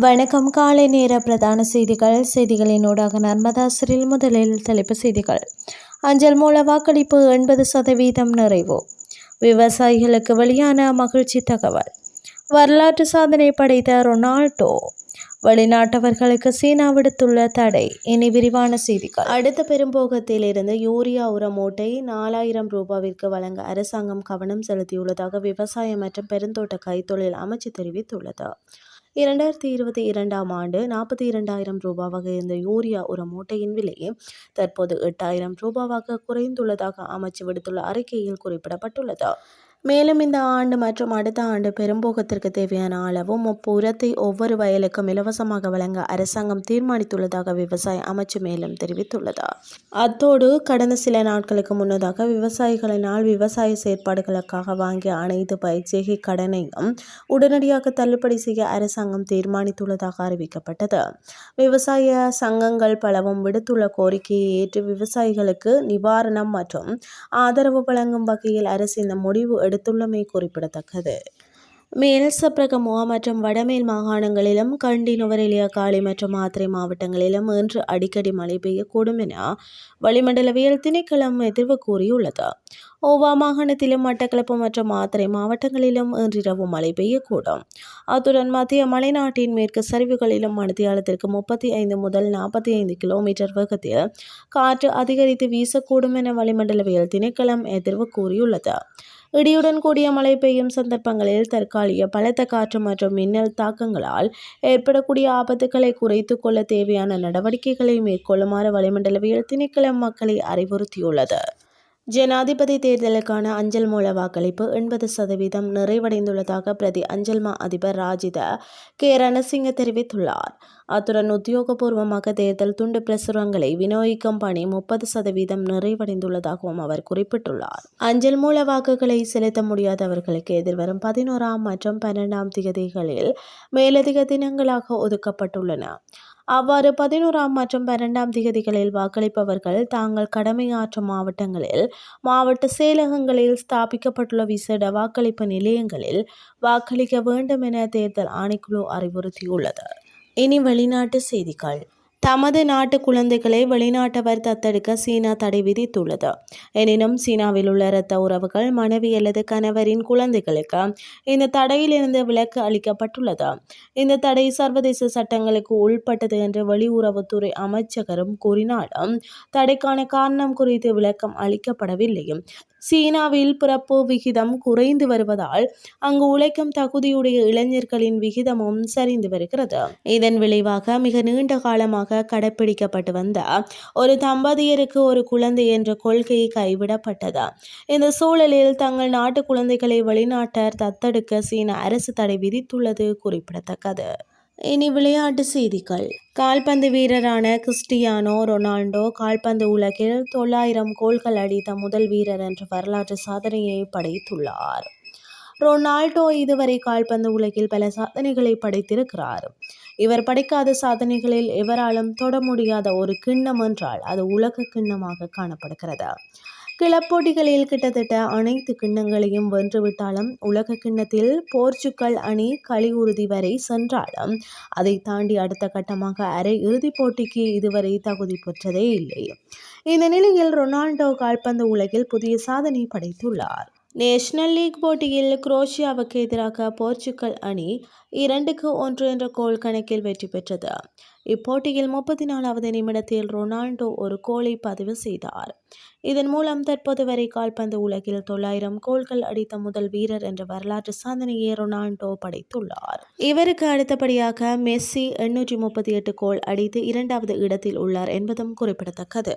வணக்கம். காலை நேர பிரதான செய்திகள். செய்திகளினூடாக நர்மதாசரில் முதலில் தலைப்பு செய்திகள். அஞ்சல் மூல வாக்களிப்பு எண்பது சதவீதம் நிறைவு. விவசாயிகளுக்கு வெளியான மகிழ்ச்சி தகவல். வரலாற்று சாதனை படைத்த ரொனால்டோ வெளிநாட்டவர்களுக்கு சீனா விடுத்துள்ள தடை. இனி விரிவான செய்திகள். அடுத்த பெரும்போகத்தில் இருந்து யூரியா உர மூட்டை நாலாயிரம் ரூபாவிற்கு வழங்க அரசாங்கம் கவனம் செலுத்தியுள்ளதாக விவசாயம் மற்றும் பெருந்தோட்ட கைத்தொழில் அமைச்சு தெரிவித்துள்ளது. இரண்டாயிரத்தி இருபத்தி இரண்டாம் ஆண்டு நாற்பத்தி இரண்டாயிரம் ரூபாவாக இருந்த யூரியா ஒரு மூட்டையின் விலையை தற்போது எட்டாயிரம் ரூபாவாக குறைந்துள்ளதாக அமைச்சு விடுத்துள்ள அறிக்கையில் குறிப்பிடப்பட்டுள்ளது. மேலும் இந்த ஆண்டு மற்றும் அடுத்த ஆண்டு பெரும்போகத்திற்கு தேவையான அளவும் முப்பு உரத்தை ஒவ்வொரு வயலுக்கும் இலவசமாக வழங்க அரசாங்கம் தீர்மானித்துள்ளதாக விவசாய அமைச்சு மேலும் தெரிவித்துள்ளது. அத்தோடு கடந்த சில நாட்களுக்கு முன்னதாக விவசாயிகளினால் விவசாய செயற்பாடுகளுக்காக வாங்கிய அனைத்து பயிற்சிகை கடனையும் உடனடியாக தள்ளுபடி செய்ய அரசாங்கம் தீர்மானித்துள்ளதாக அறிவிக்கப்பட்டது. விவசாய சங்கங்கள் பலவும் விடுத்துள்ள கோரிக்கையை ஏற்று விவசாயிகளுக்கு நிவாரணம் மற்றும் ஆதரவு வழங்கும் வகையில் அரசு இந்த முடிவு எடுத்துள்ளமை குறிப்பிடத்தக்கது. மேல் சப்ரகமுவா மற்றும் வடமேல் மாகாணங்களிலும் கண்டி நுவரெலியா காலி மற்றும் மாத்திரை மாவட்டங்களிலும் இன்று அடிக்கடி மழை பெய்யக்கூடும் என வளிமண்டலவியல் திணைக்களம் எதிர்வு கூறியுள்ளது. ஓவா மாகாணத்திலும் மட்டக்களப்பு மற்றும் மாத்திரை மாவட்டங்களிலும் இன்றிரவு மழை பெய்யக்கூடும். அத்துடன் மத்திய மலைநாட்டின் மேற்கு சரிவுகளிலும் மணித்தியாலத்திற்கு முப்பத்தி ஐந்து முதல் நாற்பத்தி ஐந்து கிலோமீட்டர் வேகத்தில் காற்று அதிகரித்து வீசக்கூடும் என வளிமண்டலவியல் திணைக்களம் எதிர்வு கூறியுள்ளது. இடியுடன் கூடிய மழை பெய்யும் சந்தர்ப்பங்களில் தற்காலிக பலத்த காற்று மற்றும் மின்னல் தாக்கங்களால் ஏற்படக்கூடிய ஆபத்துக்களை குறைத்து கொள்ள தேவையான நடவடிக்கைகளை மேற்கொள்ளுமாறு வளிமண்டலவியல் திணைக்களம் மக்களை அறிவுறுத்தியுள்ளது. ஜனாதிபதி தேர்தலுக்கான அஞ்சல் மூல வாக்களிப்பு எண்பது சதவீதம் நிறைவடைந்துள்ளதாக பிரதி அஞ்சல் மா அதிபர் ராஜித கே. ரணசிங்க தெரிவித்துள்ளார். அத்துடன் உத்தியோகபூர்வமாக தேர்தல் துண்டு பிரசுரங்களை விநியோகிக்கும் பணி முப்பது சதவீதம் நிறைவடைந்துள்ளதாகவும் அவர் குறிப்பிட்டுள்ளார். அஞ்சல் மூல வாக்குகளை செலுத்த முடியாதவர்களுக்கு எதிர்வரும் பதினோராம் மற்றும் பன்னெண்டாம் திகதிகளில் மேலதிக தினங்களாக ஒதுக்கப்பட்டுள்ளன. அவ்வாறு பதினோராம் மற்றும் பன்னெண்டாம் திகதிகளில் வாக்களிப்பவர்கள் தாங்கள் கடமையாற்றும் மாவட்டங்களில் மாவட்ட செயலகங்களில் ஸ்தாபிக்கப்பட்டுள்ள விசேட வாக்களிப்பு நிலையங்களில் வாக்களிக்க வேண்டும் என தேர்தல் ஆணைக்குழு அறிவுறுத்தியுள்ளது. இனி வெளிநாட்டு செய்திகள். தமது நாட்டு குழந்தைகளை வெளிநாட்டவர் தத்தெடுக்க சீனா தடை விதித்துள்ளது. எனினும் சீனாவில் உள்ள இரத்த உறவுகள் மனைவி அல்லது கணவரின் குழந்தைகளுக்கு இந்த தடையிலிருந்து விலக்கு அளிக்கப்பட்டுள்ளது. இந்த தடை சர்வதேச சட்டங்களுக்கு உள்பட்டது என்று வெளியுறவுத்துறை அமைச்சகரும் கூறினாலும் தடைக்கான காரணம் குறித்து விளக்கம் அளிக்கப்படவில்லை. சீனாவில் பிறப்பு விகிதம் குறைந்து வருவதால் அங்கு உழைக்கும் தகுதியுடைய இளைஞர்களின் விகிதமும் சரிந்து வருகிறது. இதன் விளைவாக மிக நீண்ட காலமாக கடைபிடிக்கப்பட்டு வந்த ஒரு தம்பதியருக்கு ஒரு குழந்தை என்ற கொள்கை கைவிடப்பட்டது. இந்த சூழலில் தங்கள் நாட்டு குழந்தைகளை வெளிநாட்டர் தத்தெடுக்க சீன அரசு தடை விதித்துள்ளது குறிப்பிடத்தக்கது. இனி விளையாட்டு செய்திகள். கால்பந்து வீரரான கிறிஸ்டியானோ ரொனால்டோ கால்பந்து உலகில் தொள்ளாயிரம் கோல்கள் அடித்த முதல் வீரர் என்ற வரலாற்று சாதனையை படைத்துள்ளார். ரொனால்டோ இதுவரை கால்பந்து உலகில் பல சாதனைகளை படைத்திருக்கிறார். இவர் படைக்காத சாதனைகளில் எவராலும் தொட முடியாத ஒரு கிண்ணம் என்றால் அது உலக கிண்ணமாக காணப்படுகிறது. கிளப்போட்டிகளில் கிட்டத்தட்ட அனைத்து கிண்ணங்களையும் வென்றுவிட்டாலும் உலக கிண்ணத்தில் போர்ச்சுக்கல் அணி களியுறுதி வரை சென்றாலும் அதை தாண்டி அடுத்த கட்டமாக அரை இறுதிப் போட்டிக்கு இதுவரை தகுதி பெற்றதே இல்லை. இந்த நிலையில் ரொனால்டோ கால்பந்து உலகில் புதிய சாதனை படைத்துள்ளார். நேஷனல் லீக் போட்டியில் குரோஷியாவுக்கு எதிராக போர்ச்சுகல் அணி இரண்டுக்கு ஒன்று என்ற கோல் கணக்கில் வெற்றி பெற்றது. இப்போட்டியில் முப்பத்தி நாலாவது நிமிடத்தில் ரொனால்டோ ஒரு கோலை பதிவு செய்தார். இதன் மூலம் தற்போது வரை கால்பந்து உலகில் தொள்ளாயிரம் கோல்கள் அடித்த முதல் வீரர் என்ற வரலாற்று சாதனையை ரொனால்டோ படைத்துள்ளார். இவருக்கு அடுத்தபடியாக மெஸ்ஸி எண்ணூற்றி முப்பத்தி எட்டு கோல் அடித்து இரண்டாவது இடத்தில் உள்ளார் என்பதும் குறிப்பிடத்தக்கது.